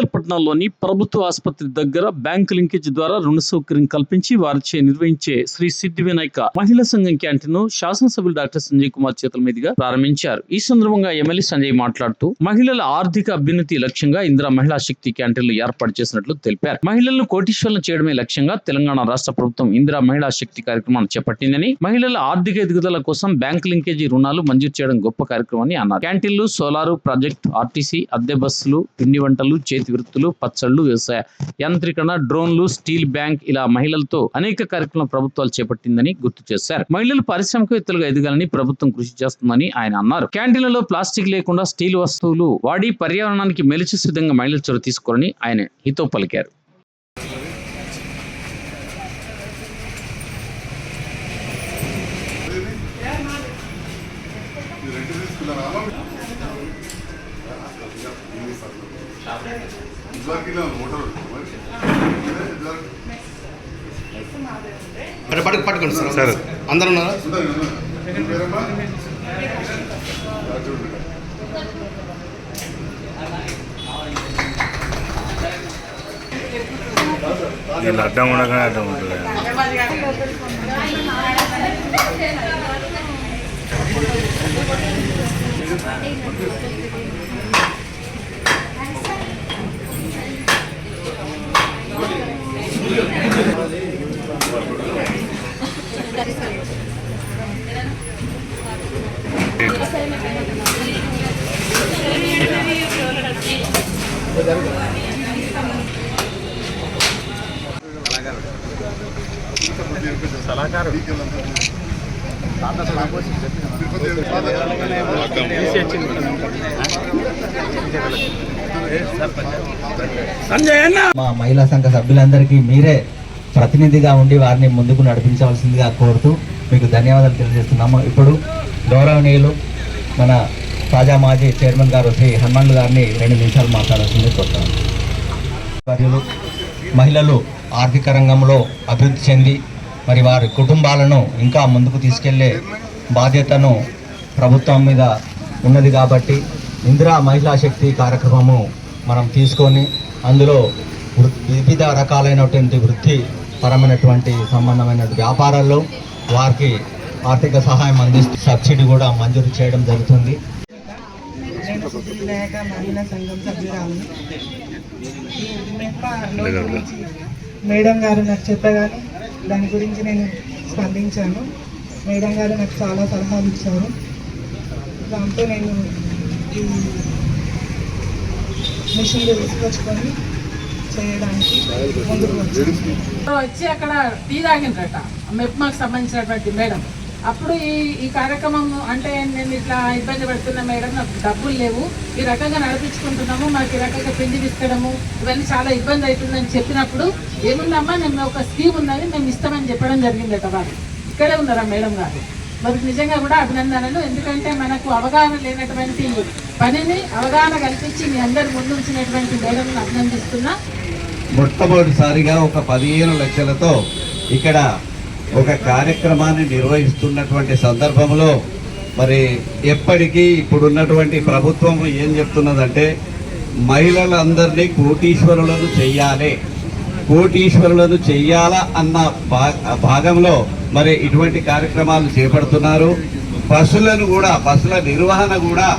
పట్టణంలోని ప్రభుత్వ ఆసుపత్రి దగ్గర బ్యాంకు లింకేజ్ ద్వారా రుణ సౌకర్యం కల్పించి వారిచే నిర్వహించే శ్రీ సిద్ధి వినాయక మహిళా సంఘం క్యాంటీన్ను శాసనసభ్యులు డాక్టర్ సంజయ్ కుమార్ చేతుల మీదుగా ప్రారంభించారు. ఈ సందర్భంగా ఎమ్మెల్యే సంజయ్ మాట్లాడుతూ మహిళల ఆర్థిక అభ్యున్నతి లక్ష్యంగా ఇందిరా మహిళా శక్తి క్యాంటీన్లు ఏర్పాటు చేసినట్లు తెలిపారు. మహిళలను కోటీశ్వరులను చేయడమే లక్ష్యంగా తెలంగాణ రాష్ట్ర ప్రభుత్వం ఇందిరా మహిళా శక్తి కార్యక్రమాన్ని చేపట్టిందని మహిళల ఆర్థిక ఎదుగుదల కోసం బ్యాంక్ లింకేజీ రుణాలు మంజూరు చేయడం గొప్ప కార్యక్రమం అని అన్నారు. క్యాంటీన్లు సోలారు ప్రాజెక్ట్ ఆర్టీసీ అద్దె బస్సులు పిండి వంటలు చేతి వృత్తులు పచ్చళ్ళు వ్యవసాయ యాంత్రీకరణ డ్రోన్లు స్టీల్ బ్యాంక్ ఇలా మహిళలతో అనేక కార్యక్రమాలు ప్రభుత్వాలు చేపట్టిందని గుర్తు చేశారు. మహిళలు పారిశ్రామికవేత్తలుగా ఎదగాలని ప్రభుత్వం కృషి చేస్తుందని ఆయన అన్నారు. క్యాంటీన్లలో ప్లాస్టిక్ లేకుండా స్టీల్ వస్తువులు వాడి పర్యావరణానికి మెలిచి విధంగా మహిళలు చొరవ తీసుకోవాలని ఆయన హితో పలికారు. పట్టు పట్టు పట్టుకోండి సార్ సార్ అందరు ఉన్నారా వీళ్ళు అడ్డం ఉండగానే అడ్డం ఉంటుంది మా మహిళా సంఘ సభ్యులందరికీ మీరే ప్రతినిధిగా ఉండి వారిని ముందుకు నడిపించవలసిందిగా కోరుతూ మీకు ధన్యవాదాలు తెలియజేస్తున్నాము. ఇప్పుడు గౌరవనీయులు మన తాజా మాజీ చైర్మన్ గారు శ్రీ హనుమాన్లు గారిని రెండు నిమిషాలు మాట్లాడాల్సింది కోరుతాను మరియు మహిళలు ఆర్థిక రంగంలో అభివృద్ధి చెంది మరి వారి కుటుంబాలను ఇంకా ముందుకు తీసుకెళ్ళే బాధ్యతను ప్రభుత్వం మీద ఉన్నది కాబట్టి ఇందిరా మహిళా శక్తి కార్యక్రమము మనం తీసుకొని అందులో వృ- వివిధ రకాలైనటువంటి వృత్తి పరమైనటువంటి సంబంధమైన వ్యాపారాల్లో వారికి ఆర్థిక సహాయం అందిస్తూ సబ్సిడీ కూడా మంజూరు చేయడం జరుగుతుంది. మేడం గారు నాకు చెప్పగానే దాని గురించి నేను స్పందించాను. మేడం గారు నాకు చాలా సలహాలు ఇచ్చారు. దాంతో నేను ఈ మిషన్లు తీసుకొచ్చుకొని చేయడానికి ముందుకు వచ్చి అక్కడ టీ తాగిండ్రట. మెప్మాకు సంబంధించినటువంటి మేడం. అప్పుడు ఈ ఈ కార్యక్రమం అంటే నేను ఇట్లా ఇబ్బంది పడుతున్నా మేడం నాకు డబ్బులు లేవు. ఈ రకంగా నడిపించుకుంటున్నాము. మాకు ఈ రకంగా పిండి తీసుకోవడము ఇవన్నీ చాలా ఇబ్బంది అవుతుందని చెప్పినప్పుడు ఏముందమ్మా మేము ఒక స్కీమ్ ఉందని మేము ఇస్తామని చెప్పడం జరిగిందట వారు ఇక్కడే ఉన్నారా మేడం గారు? మరి నిజంగా కూడా అభినందనలు. ఎందుకంటే మనకు అవగాహన లేనటువంటి పనిని అవగాహన కల్పించి మీ అందరి ముందు ఉంచినటువంటి మేడంను అభినందిస్తున్నా. మొట్టమొదటిసారిగా ఒక పదిహేను లక్షలతో ఇక్కడ ఒక కార్యక్రమాన్ని నిర్వహిస్తున్నటువంటి సందర్భంలో మరి ఎప్పటికీ ఇప్పుడున్నటువంటి ప్రభుత్వం ఏం చెప్తున్నదంటే మహిళలందరినీ కోటీశ్వరులను చెయ్యాలి కోటీశ్వరులను చెయ్యాలా అన్న భా- భాగంలో మరి ఇటువంటి కార్యక్రమాలు చేపడుతున్నారు. బస్సులను కూడా బస్సుల నిర్వహణ కూడా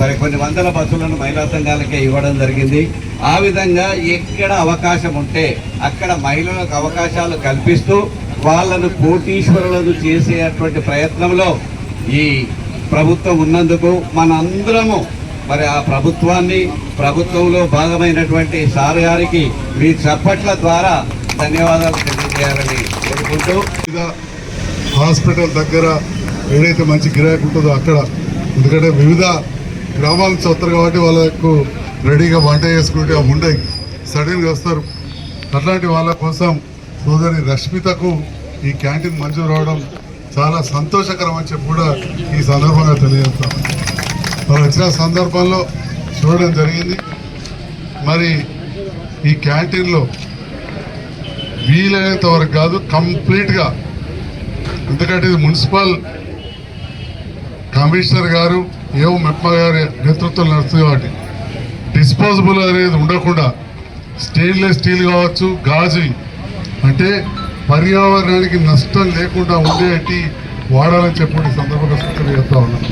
మరి కొన్ని వందల బస్సులను మహిళా సంఘాలకే ఇవ్వడం జరిగింది. ఆ విధంగా ఎక్కడ అవకాశం ఉంటే అక్కడ మహిళలకు అవకాశాలు కల్పిస్తూ వాళ్ళను కోటీశ్వరులను చేసేటువంటి ప్రయత్నంలో ఈ ప్రభుత్వం ఉన్నందుకు మనందరము మరి ఆ ప్రభుత్వాన్ని ప్రభుత్వంలో భాగమైనటువంటి సార్ గారికి మీ చప్పట్ల ద్వారా ధన్యవాదాలు తెలియజేయాలని కోరుకుంటూ హాస్పిటల్ దగ్గర ఏదైతే మంచి గిరాకీ ఉంటుందో అక్కడ ఎందుకంటే వివిధ గ్రామాలకు నుంచి వస్తారు కాబట్టి వాళ్ళకు రెడీగా వంట చేసుకుంటే అవి ఉండయి సడన్గా వస్తారు. అట్లాంటి వాళ్ళ కోసం సోదరి రష్మితకు ఈ క్యాంటీన్ మంజూరు అవడం చాలా సంతోషకరం అని చెప్పి కూడా ఈ సందర్భంగా తెలియజేస్తాం. మరి వచ్చిన సందర్భంలో చూడడం జరిగింది. మరి ఈ క్యాంటీన్లో వీలైనంత వరకు కాదు కంప్లీట్గా ఎందుకంటే ఇది మున్సిపల్ కమిషనర్ గారు ఏవో మెప్ప గారి నేతృత్వం నడుస్తుంది కాబట్టి డిస్పోజబుల్ అనేది ఉండకుండా స్టెయిన్లెస్ స్టీల్ కావచ్చు గాజు అంటే పర్యావరణానికి నష్టం లేకుండా ఉండేటి వాడాలని చెప్పి సందర్భంగా సూచన చేస్తా ఉన్నాం.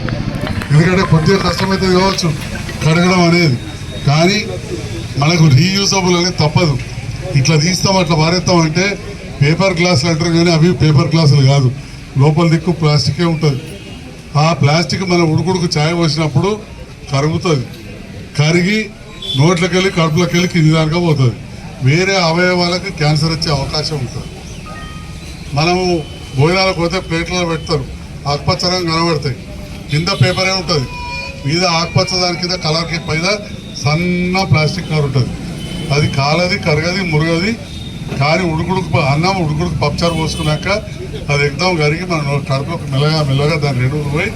ఎందుకంటే కొద్దిగా కష్టమైతే కావచ్చు కడగడం అనేది. కానీ మనకు రీయూజబుల్ అనేది తప్పదు. ఇట్లా తీస్తాం అట్లా పారేస్తాం అంటే పేపర్ గ్లాసులు అంటారు కానీ అవి పేపర్ గ్లాసులు కాదు. లోపల దిక్కు ప్లాస్టికే ఉంటుంది. ఆ ప్లాస్టిక్ మన ఉడుకుడుకు ఛాయ పోసినప్పుడు కరుగుతుంది. కరిగి నోట్లకెళ్ళి కడుపులోకి వెళ్ళి కింది దానిగా పోతుంది. వేరే అవయవాలకు క్యాన్సర్ వచ్చే అవకాశం ఉంటుంది. మనము భోజనాలకు పోతే ప్లేట్లలో పెడతారు. ఆకుపచ్చ రంగు కనబడతాయి. కింద పేపరే ఉంటుంది. మీద ఆకుపచ్చ దాని కింద కలర్కి పైన సన్న ప్లాస్టిక్ కవర్ ఉంటుంది. అది కాలది కరగది మురగది కానీ ఉడుకుడుకు అన్నం ఉడుకుడుకు పప్పుచారు పోసుకున్నాక అది ఎగ్దాం కరిగి మనం నో- కడుపులోకి మెల్లగా మెల్లగా దాన్ని రెండు పోయి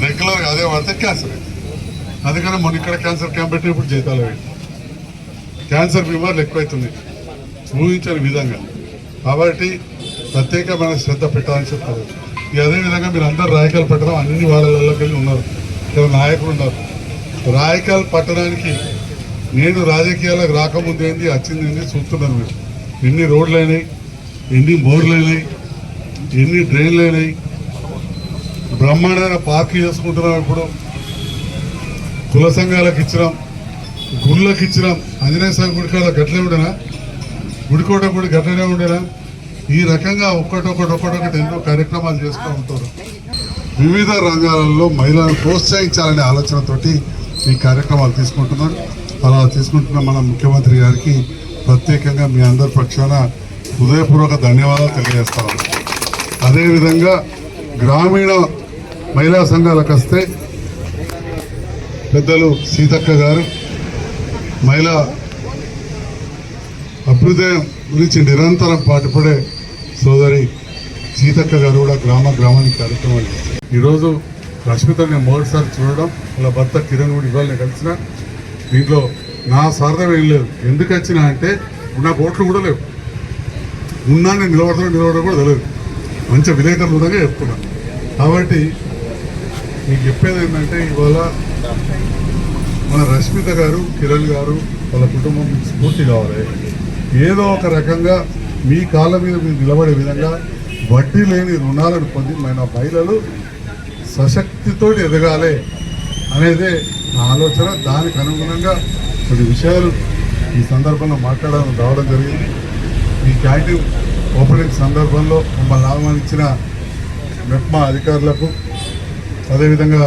రెగ్యులర్గా అదే వాడితే క్యాన్సర్ అవుతుంది అందుకని మొన్న ఇక్కడ క్యాన్సర్ క్యాంప్ పెట్టినప్పుడు జీతాలు క్యాన్సర్ బీమార్లు ఎక్కువైతున్నాయి ఊహించని విధంగా. కాబట్టి ప్రత్యేకమైన శ్రద్ధ పెట్టాలని చెప్తారు ఇక అదేవిధంగా మీరు అందరు రాయకాలు పట్టడం అన్ని వాళ్ళలోకి వెళ్ళి ఉన్నారు. ఇక్కడ నాయకులు ఉన్నారు. రాయకాలు పట్టడానికి నేను రాజకీయాలకు రాకముందు ఏంది వచ్చింది ఏంది చూస్తున్నాను మీరు ఎన్ని రోడ్లు అయినాయి ఎన్ని బోర్లు అయినాయి ఎన్ని డ్రైన్లు అయినాయి. బ్రహ్మాండమైన పార్క్ చేసుకుంటున్నాం ఇప్పుడు. కుల సంఘాలకు ఇచ్చినాం గుళ్ళకి ఇచ్చినాం. ఆంజనేయ స్వామి గుడికాడ గట్లే ఉండేనా? గుడికోట గుడి గట్లనే ఉండేనా? ఈ రకంగా ఒక్కటొక్కటి ఒక్కటొక్కటి ఎన్నో కార్యక్రమాలు చేస్తూ ఉంటారు. వివిధ రంగాలలో మహిళలను ప్రోత్సహించాలనే ఆలోచనతోటి ఈ కార్యక్రమాలు తీసుకుంటున్నాను అలా తీసుకుంటున్న మన ముఖ్యమంత్రి గారికి ప్రత్యేకంగా మీ అందరి పక్షాన హృదయపూర్వక ధన్యవాదాలు తెలియజేస్తాను అదేవిధంగా గ్రామీణ మహిళా సంఘాలకు వస్తే పెద్దలు సీతక్క గారు మహిళా అభ్యుదయం గురించి నిరంతరం పాటుపడే సోదరి సీతక్క గారు కూడా గ్రామ గ్రామానికి కార్యక్రమాలు చేస్తారు ఈరోజు రష్మితో నేను మొదటిసారి చూడడం వాళ్ళ భర్త కిరణ్ కూడా ఇవాళ కలిసిన దీంట్లో నా స్వార్థం ఏం లేదు. ఎందుకు వచ్చినా అంటే నాకు ఓట్లు కూడా లేవు. ఉన్నా నేను నిలబడతాను నిలబడడం కూడా తెలియదు. మంచి విలేకరులు ఉండగా చెప్తున్నాను కాబట్టి మీకు చెప్పేది ఏంటంటే ఇవాళ మన రష్మిత గారు కిరణ్ గారు వాళ్ళ కుటుంబం స్ఫూర్తి కావాలి. ఏదో ఒక రకంగా మీ కాళ్ళ మీద మీరు నిలబడే విధంగా వడ్డీ లేని రుణాలను పొంది మన మహిళలు సశక్తితో ఎదగాలి అనేదే నా ఆలోచన. దానికి అనుగుణంగా కొన్ని విషయాలు ఈ సందర్భంలో మాట్లాడడం రావడం జరిగింది. ఈ క్యాంటీన్ ఓపెనింగ్ సందర్భంలో మమ్మల్ని ఆహ్వానించిన మెప్మా అధికారులకు అదేవిధంగా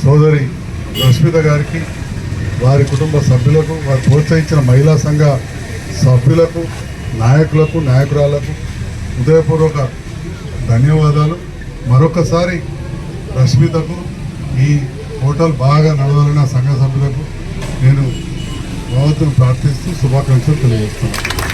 సోదరి రష్మిత గారికి వారి కుటుంబ సభ్యులకు వారు ప్రోత్సహించిన మహిళా సంఘ సభ్యులకు నాయకులకు నాయకురాలకు హృదయపూర్వక ధన్యవాదాలు. మరొకసారి రష్మితకు ఈ హోటల్ బాగా నడవాలని సంఘ సభ్యులకు నేను భగవంతుని ప్రార్థిస్తూ శుభాకాంక్షలు తెలియజేస్తున్నాను.